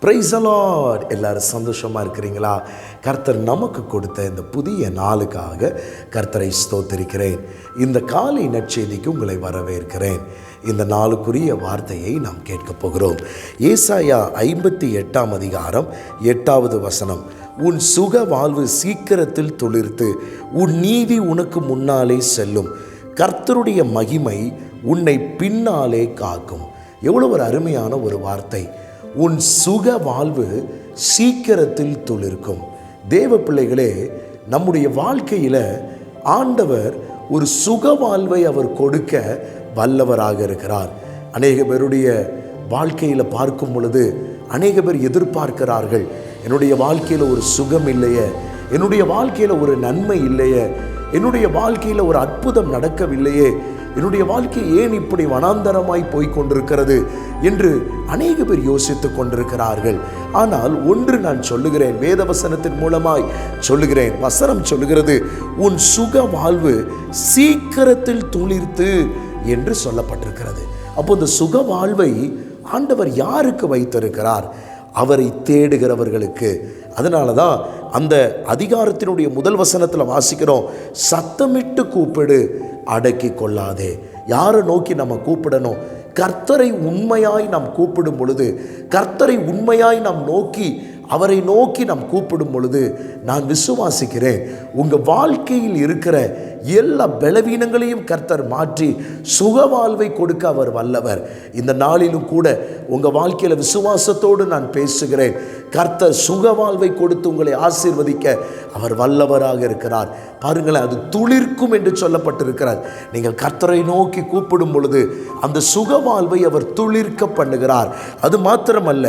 Price allot எல்லாரும் சந்தோஷமாக இருக்கிறீங்களா? கர்த்தர் நமக்கு கொடுத்த இந்த புதிய நாளுக்காக கர்த்தரை ஸ்தோத்திருக்கிறேன். இந்த காலை நற்செய்திக்கு உங்களை வரவேற்கிறேன். இந்த நாளுக்குரிய வார்த்தையை நாம் கேட்கப் போகிறோம். ஏசாயா ஐம்பத்தி எட்டாம் அதிகாரம் எட்டாவது வசனம். உன் சுக வாழ்வு சீக்கிரத்தில் துளிர்த்து உன் நீதி உனக்கு முன்னாலே செல்லும். கர்த்தருடைய மகிமை உன்னை பின்னாலே காக்கும். எவ்வளோ ஒரு அருமையான ஒரு வார்த்தை. உன் சுக வாழ்வு சீக்கிரத்தில் துளிர்க்கும். தேவ பிள்ளைகளே நம்முடைய வாழ்க்கையில் ஆண்டவர் ஒரு சுக வாழ்வை அவர் கொடுக்க வல்லவராக இருக்கிறார். அநேக பேருடைய வாழ்க்கையில் பார்க்கும் பொழுது அநேக பேர் எதிர்பார்க்கிறார்கள் என்னுடைய வாழ்க்கையில் ஒரு சுகம் இல்லையே என்னுடைய வாழ்க்கையில் ஒரு நன்மை இல்லையே என்னுடைய வாழ்க்கையில் ஒரு அற்புதம் நடக்கவில்லையே என்னுடைய வாழ்க்கை ஏன் இப்படி வனாந்தரமாய் போய்கொண்டிருக்கிறது என்று அநேக பேர் யோசித்துக் கொண்டிருக்கிறார்கள். ஆனால் ஒன்று நான் சொல்லுகிறேன் வேதவசனத்தின் மூலமாய் சொல்லுகிறேன். வசனம் சொல்லுகிறது உன் சுக வாழ்வு சீக்கிரத்தில் துளிர்த்து என்று சொல்லப்பட்டிருக்கிறது. அப்போ இந்த சுக வாழ்வை ஆண்டவர் யாருக்கு வைத்திருக்கிறார்? அவரை தேடுகிறவர்களுக்கு. அதனால தான் அந்த அதிகாரத்தினுடைய முதல் வசனத்தில் வாசிக்கிறோம் சத்தமிட்டு கூப்பிடு அடக்கி கொள்ளாதே யாரை நோக்கி நம்ம கூப்பிடணும்? கர்த்தரை உண்மையாய் நாம் கூப்பிடும் பொழுது கர்த்தரை உண்மையாய் நாம் நோக்கி அவரை நோக்கி நாம் கூப்பிடும் பொழுது நான் விசுவாசிக்கிறேன். உங்கள் வாழ்க்கையில் இருக்கிற எல்லா பலவீனங்களையும் கர்த்தர் மாற்றி சுக வாழ்வை கொடுக்க அவர் வல்லவர். இந்த நாளிலும் கூட உங்கள் வாழ்க்கையில் விசுவாசத்தோடு நான் பேசுகிறேன். கர்த்தர் சுக வாழ்வை கொடுத்து உங்களை ஆசீர்வதிக்க அவர் வல்லவராக இருக்கிறார். பாருங்களேன் அது துளிர்க்கும் என்று சொல்லப்பட்டிருக்கிறார். நீங்கள் கர்த்தரை நோக்கி கூப்பிடும் பொழுது அந்த சுக வாழ்வை அவர் துளிர்க்க பண்ணுகிறார். அது மாத்திரமல்ல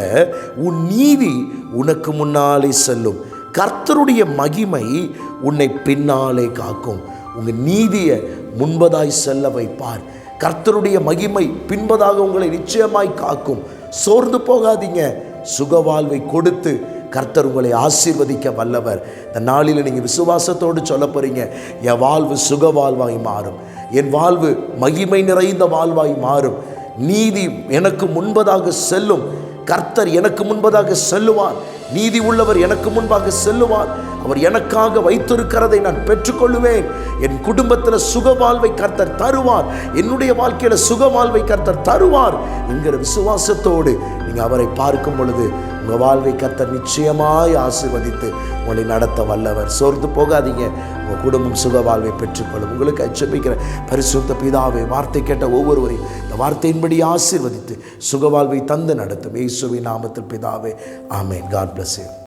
உன் நீதி உனக்கு முன்னாலே செல்லும். கர்த்தருடைய மகிமை உன்னை பின்னாலே காக்கும். உங்கள் நீதியை முன்பதாய் செல்ல வைப்பார். கர்த்தருடைய மகிமை பின்பதாக உங்களை நிச்சயமாய் காக்கும். சோர்ந்து போகாதீங்க. சுகவாழ்வை கொடுத்து கர்த்தர் உங்களை ஆசீர்வதிக்க வல்லவர். இந்த நாளில் நீங்கள் விசுவாசத்தோடு சொல்ல போகிறீங்க என் வாழ்வு சுக வாழ்வாய் மாறும். என் வாழ்வு மகிமை நிறைந்த வாழ்வாய் மாறும். நீதி எனக்கு முன்பதாக செல்லும். கர்த்தர் எனக்கு முன்பதாக செல்லுவார். நீதி உள்ளவர் எனக்கு முன்பாக செல்லுவார். அவர் எனக்காக வைத்திருக்கிறதை நான் பெற்றுக்கொள்ளுவேன். என் குடும்பத்தில் சுக வாழ்வை கர்த்தர் தருவார். என்னுடைய வாழ்க்கையில் சுக வாழ்வை கர்த்தர் தருவார் என்கிற விசுவாசத்தோடு நீங்கள் அவரை பார்க்கும் பொழுது உங்கள் வாழ்வை கர்த்தர் நிச்சயமாய் ஆசீர்வதித்து உங்களை நடத்த வல்லவர். சோர்ந்து போகாதீங்க. உங்கள் குடும்பம் சுக வாழ்வை பெற்றுக்கொள்ளும். உங்களுக்கு அச்சபிக்கிற பரிசுத்த பிதாவை வார்த்தை கேட்ட ஒவ்வொருவரையும் இந்த வார்த்தையின்படி ஆசீர்வதித்து சுக வாழ்வை தந்து நடத்தும். இயேசுவின் நாமத்தில் பிதாவே ஆமேன். God bless you